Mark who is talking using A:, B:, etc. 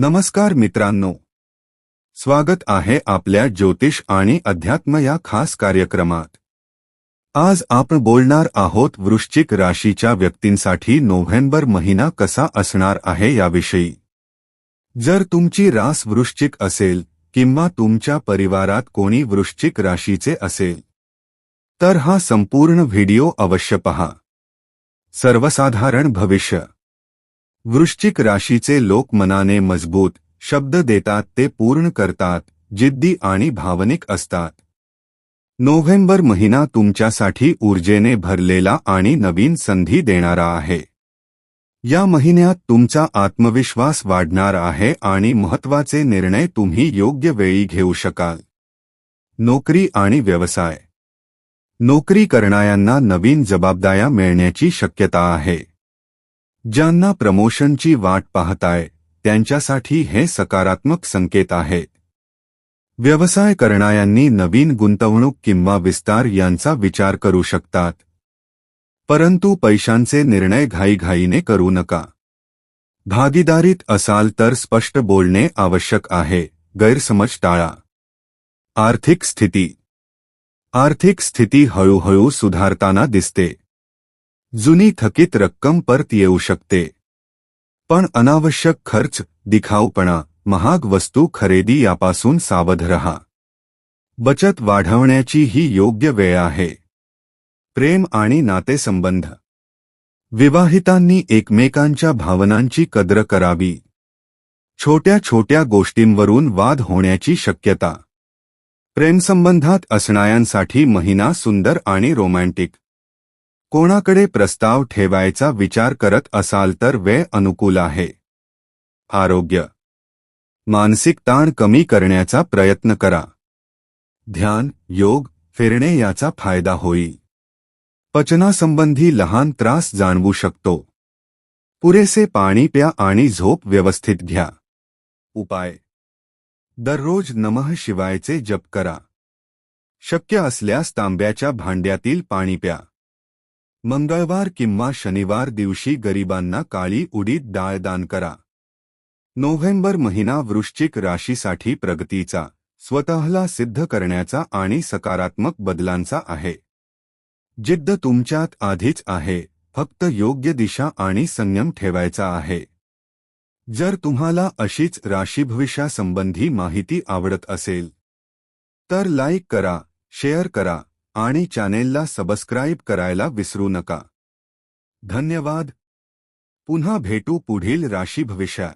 A: नमस्कार मित्रांनो. स्वागत आहे आपल्या ज्योतिष आणि अध्यात्म या खास कार्यक्रमात. आज आपण बोलणार आहोत वृश्चिक राशीच्या व्यक्तींसाठी नोव्हेंबर महिना कसा असणार आहे याविषयी. जर तुमची रास वृश्चिक असेल किंवा तुमच्या परिवारात कोणी वृश्चिक राशीचे असेल तर हा संपूर्ण व्हिडिओ अवश्य पहा. सर्वसाधारण भविष्य. वृश्चिक राशीचे लोक मनाने मजबूत शब्द देतात ते पूर्ण करतात जिद्दी आणि भावनिक असतात. नोव्हेंबर महिना तुमच्यासाठी ऊर्जेने भरलेला आणि नवीन संधी देणारा आहे. या महिन्यात तुमचा आत्मविश्वास वाढणार आहे आणि महत्त्वाचे निर्णय तुम्ही योग्य वेळी घेऊ शकाल. नोकरी आणि व्यवसाय. नोकरी करणाऱ्यांना नवीन जबाबदाऱ्या मिळण्याची शक्यता आहे. ज्यांना प्रमोशनची वाट पाहताय त्यांच्यासाठी हे सकारात्मक संकेत आहेत. व्यवसाय करणाऱ्यांनी नवीन गुंतवणूक किंवा विस्तार यांचा विचार करू शकतात. परंतु पैशांचे निर्णय घाईघाईने करू नका. भागीदारीत असाल तर स्पष्ट बोलणे आवश्यक आहे गैरसमज टाळा. आर्थिक स्थिती. आर्थिक स्थिती हळूहळू सुधारताना दिसते. जुनी थकीत रक्कम परत शकते. अनावश्यक खर्च, दिखाऊपणा, महाग वस्तू खरेदी यापासून सावध रहा. बचत वाढवण्याची ही योग्य वेळ आहे. प्रेम आणि नातेसंबंध. विवाहितांनी एकमेकांच्या भावनांची कद्र करावी. छोट्या छोट्या गोष्टींवरून वाद होण्याची शक्यता. प्रेमसंबंधात असणाऱ्यांसाठी महिना सुंदर आणि रोमॅन्टिक कोणाकडे प्रस्ताव ठेवायचा विचार करत असाल तर वेळ अनुकूल आहे. आरोग्य. मानसिक ताण कमी करण्याचा प्रयत्न करा. ध्यान, योग, फिरणे याचा फ़ायदा होईल. पचनासंबंधी लहान त्रास जाणवू शकतो. पुरेसे पाणी प्या आणि झोप व्यवस्थित घ्या. उपाय. दररोज नमः शिवायचे जप करा. शक्य असल्यास तांब्याच्या भांड्यातील पाणी प्या. मंगळवार किंवा शनिवार दिवशी गरिबांना काळी उडीद डाळ दान करा. नोव्हेंबर महिना वृश्चिक राशीसाठी प्रगतीचा स्वतःला सिद्ध करण्याचा आणि सकारात्मक बदलांचा आहे. जिद्द तुमच्यात आधीच आहे फक्त योग्य दिशा आणि संयम ठेवायचा आहे. जर तुम्हाला अशीच राशीभविष्यासंबंधी माहिती आवडत असेल तर लाईक करा शेअर करा. आणि चॅनेलला सबस्क्राईब करायला विसरू नका. धन्यवाद. पुन्हा भेटू पुढील राशी भविष्यात.